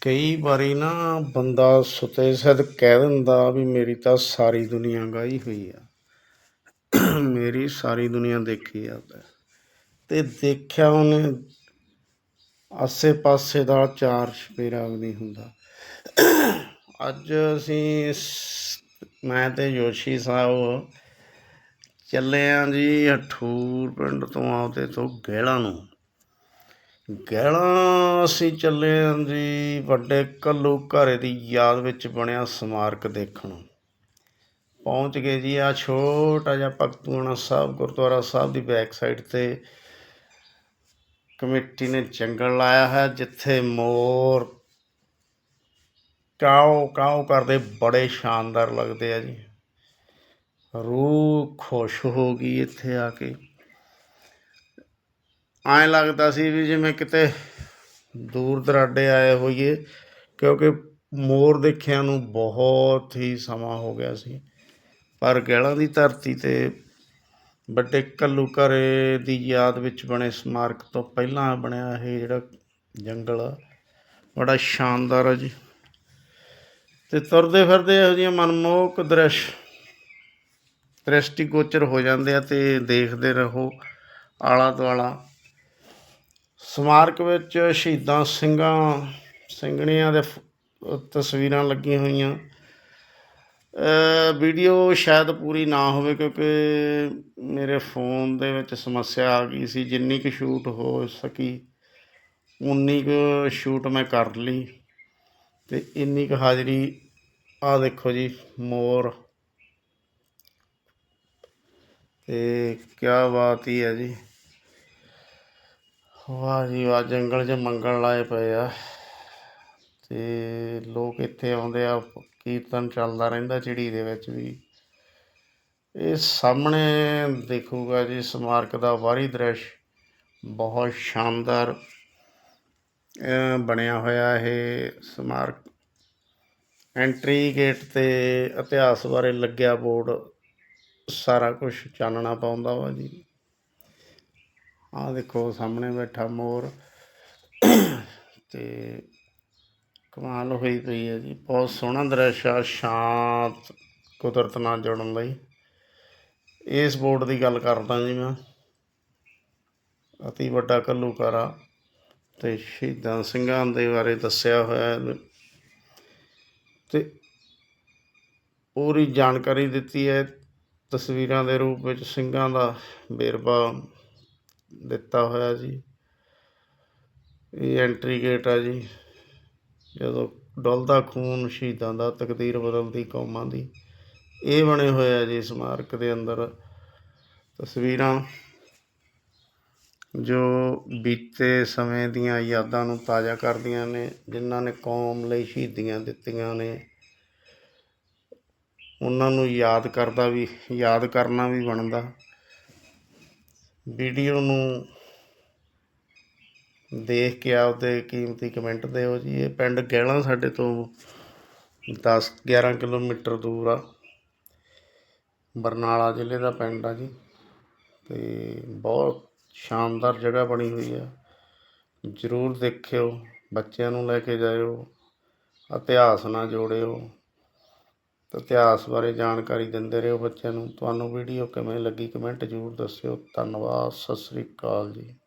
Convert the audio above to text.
ਕਈ ਵਾਰੀ ਨਾ ਬੰਦਾ ਸੁਤੇ ਸਦ ਕਹਿ ਦਿੰਦਾ ਵੀ ਮੇਰੀ ਤਾਂ ਸਾਰੀ ਦੁਨੀਆ ਗਾਈ ਹੋਈ ਆ। ਮੇਰੀ ਸਾਰੀ ਦੁਨੀਆ ਦੇਖੀ ਆ ਤੇ ਦੇਖਿਆ ਉਹਨੇ ਆਸੇ ਪਾਸੇ ਦਾ ਚਾਰ ਸਪੇਰਾ ਨਹੀਂ ਹੁੰਦਾ। ਅੱਜ ਅਸੀਂ ਮੈਂ ਤੇ ਜੋਸ਼ੀ ਸਾਹਿਬ ਚੱਲੇ ਆਂ ਜੀ ਹਠੂਰ ਪਿੰਡ ਤੋਂ ਆਉਦੇ ਤੋਂ ਗਹਿਲਾਂ ਨੂੰ। ਗਹਿਲਾਂ ਅਸੀਂ ਚੱਲੇ ਹਾਂ ਜੀ ਵੱਡੇ ਕੱਲੂ ਘਰੇ ਦੀ ਯਾਦ ਵਿੱਚ ਬਣਿਆ ਸਮਾਰਕ ਦੇਖਣ। ਪਹੁੰਚ ਗਏ ਜੀ ਆ ਛੋਟਾ ਜਿਹਾ ਭਗਤੂਆਣਾ ਸਾਹਿਬ, ਗੁਰਦੁਆਰਾ ਸਾਹਿਬ ਦੀ ਬੈਕ ਸਾਈਡ ਤੇ। ਕਮੇਟੀ ਨੇ ਜੰਗਲ ਲਾਇਆ ਹੈ, ਜਿੱਥੇ ਮੋਰ ਕਾਉ ਕਾਉ ਕਰਦੇ ਬੜੇ ਸ਼ਾਨਦਾਰ ਲੱਗਦੇ ਆ ਜੀ। ਰੂਹ ਖੁਸ਼ ਹੋ ਗਈ ਇੱਥੇ ਆ ਕੇ। ਐਂ ਲੱਗਦਾ ਸੀ ਵੀ ਜਿਵੇਂ ਕਿਤੇ ਦੂਰ ਦਰਾਡੇ ਆਏ ਹੋਈਏ, ਕਿਉਂਕਿ ਮੋਰ ਦੇਖਿਆਂ ਨੂੰ ਬਹੁਤ ਹੀ ਸਮਾਂ ਹੋ ਗਿਆ ਸੀ। ਪਰ ਗਹਿਲਾਂ ਦੀ ਧਰਤੀ ਤੇ ਵੱਡੇ ਕੱਲੂ ਘਰੇ ਦੀ ਯਾਦ ਵਿੱਚ ਬਣੇ ਸਮਾਰਕ ਤੋਂ ਪਹਿਲਾਂ ਬਣਿਆ ਇਹ ਜਿਹੜਾ ਜੰਗਲ ਆ, ਬੜਾ ਸ਼ਾਨਦਾਰ ਆ ਜੀ। ਤੇ ਤੁਰਦੇ ਫਿਰਦੇ ਇਹੋ ਜਿਹੀਆਂ ਮਨਮੋਹਕ ਦ੍ਰਿਸ਼, ਦ੍ਰਿਸ਼ਟੀਗੋਚਰ ਹੋ ਜਾਂਦੇ ਆ ਤੇ ਦੇਖਦੇ ਰਹੋ ਆਲਾ ਦੁਆਲਾ। ਸਮਾਰਕ ਵਿੱਚ ਸ਼ਹੀਦਾਂ ਸਿੰਘਾਂ, ਸਿੰਘਣੀਆਂ ਦੇ ਫ- ਤਸਵੀਰਾਂ ਲੱਗੀਆਂ ਹੋਈਆਂ। ਵੀਡੀਓ ਸ਼ਾਇਦ ਪੂਰੀ ਨਾ ਹੋਵੇ ਕਿਉਂਕਿ ਮੇਰੇ ਫੋਨ ਦੇ ਵਿੱਚ ਸਮੱਸਿਆ ਆ ਗਈ ਸੀ। ਜਿੰਨੀ ਕੁ ਸ਼ੂਟ ਹੋ ਸਕੀ, ਉਨੀ ਕੁ ਸ਼ੂਟ ਮੈਂ ਕਰ ਲਈ। ਤੇ ਇੰਨੀ ਕੁ ਹਾਜ਼ਰੀ ਆ ਦੇਖੋ ਜੀ, ਮੋਰ। ਤੇ ਕਿਆ ਬਾਤ ਹੀ ਹੈ ਜੀ। ਵਾਹ ਜੀ ਵਾਹ, ਜੰਗਲ 'ਚ ਮੰਗਣ ਲਾਏ ਪਏ ਆ। ਤੇ ਲੋਕ ਇੱਥੇ ਆਉਂਦੇ ਆ, ਕੀਰਤਨ ਚੱਲਦਾ ਰਹਿੰਦਾ ਝਿੜੀ ਦੇ ਵਿੱਚ ਵੀ। ਇਹ ਸਾਹਮਣੇ ਦੇਖੂਗਾ ਜੀ, ਸਮਾਰਕ ਦਾ ਬਾਹਰੀ ਦ੍ਰਿਸ਼। ਬਹੁਤ ਸ਼ਾਨਦਾਰ ਬਣਿਆ ਹੋਇਆ ਇਹ ਸਮਾਰਕ। ਐਂਟਰੀ ਗੇਟ ਤੇ ਇਤਿਹਾਸ ਬਾਰੇ ਲੱਗਿਆ ਬੋਰਡ, ਸਾਰਾ ਕੁਝ ਚਾਨਣਾ ਪਾਉਂਦਾ ਵਾ ਜੀ। ਆਹ ਦੇਖੋ ਸਾਹਮਣੇ ਬੈਠਾ ਮੋਰ। ਤੇ ਕਮਾਲ ਹੋਈ ਪਈ ਹੈ ਜੀ। ਬਹੁਤ ਸੋਹਣਾ ਦ੍ਰਿਸ਼ ਆ, ਸ਼ਾਂਤ ਕੁਦਰਤ ਨਾਲ ਜੁੜਨ ਲਈ। ਇਸ ਬੋਰਡ ਦੀ ਗੱਲ ਕਰਦਾ ਜੀ ਮੈਂ। ਅਤੀ ਵੱਡਾ ਘੱਲੂਘਾਰਾ ਤੇ ਸ਼ਹੀਦਾਂ ਸਿੰਘਾਂ ਦੇ ਬਾਰੇ ਦੱਸਿਆ ਹੋਇਆ ਹੈ। ਤੇ ਪੂਰੀ ਜਾਣਕਾਰੀ ਦਿੱਤੀ ਹੈ। ਤਸਵੀਰਾਂ ਦੇ ਰੂਪ ਵਿੱਚ ਸਿੰਘਾਂ ਦਾ ਵੇਰਵਾ ਦਿੱਤਾ ਹੋਇਆ ਜੀ। ਇਹ ਐਂਟਰੀ ਗੇਟ ਆ ਜੀ। ਜਦੋਂ ਡੁੱਲਦਾ ਖੂਨ ਸ਼ਹੀਦਾਂ ਦਾ, ਤਕਦੀਰ ਬਦਲਦੀ ਕੌਮਾਂ ਦੀ। ਇਹ ਬਣੇ ਹੋਏ ਆ ਜੀ ਸਮਾਰਕ ਦੇ ਅੰਦਰ ਤਸਵੀਰਾਂ। ਜੋ ਬੀਤੇ ਸਮੇਂ ਦੀਆਂ ਯਾਦਾਂ ਨੂੰ ਤਾਜ਼ਾ ਕਰਦੀਆਂ ਨੇ, ਜਿਨ੍ਹਾਂ ਨੇ ਕੌਮ ਲਈ ਸ਼ਹੀਦੀਆਂ ਦਿੱਤੀਆਂ ਨੇ। ਉਹਨਾਂ ਨੂੰ ਯਾਦ ਕਰਦਾ ਵੀ, ਯਾਦ ਕਰਨਾ ਵੀ ਬਣਦਾ। ਵੀਡੀਓ ਨੂੰ ਦੇਖ ਕੇ ਆਪਦੇ ਕੀਮਤੀ ਕਮੈਂਟ ਦਿਓ ਜੀ। ਇਹ ਪਿੰਡ ਗਹਿਲਾਂ ਸਾਡੇ ਤੋਂ 10 11 ਕਿਲੋਮੀਟਰ ਦੂਰ ਆ। ਬਰਨਾਲਾ ਜ਼ਿਲ੍ਹੇ ਦਾ ਪਿੰਡ ਆ ਜੀ। ਤੇ ਬਹੁਤ ਸ਼ਾਨਦਾਰ ਜਗ੍ਹਾ ਬਣੀ ਹੋਈ ਆ। ਜ਼ਰੂਰ ਦੇਖਿਓ, ਬੱਚਿਆਂ ਨੂੰ ਲੈ ਕੇ ਜਾਇਓ, ਇਤਿਹਾਸ ਨਾਲ ਜੋੜਿਓ। ਇਤਿਹਾਸ ਬਾਰੇ ਜਾਣਕਾਰੀ ਦਿੰਦੇ ਰਹੋ ਬੱਚਿਆਂ ਨੂੰ। ਤੁਹਾਨੂੰ ਵੀਡੀਓ ਕਿਵੇਂ ਲੱਗੀ ਕਮੈਂਟ ਜ਼ਰੂਰ ਦੱਸਿਓ। ਧੰਨਵਾਦ, ਸਤਿ ਸ੍ਰੀ ਅਕਾਲ ਜੀ।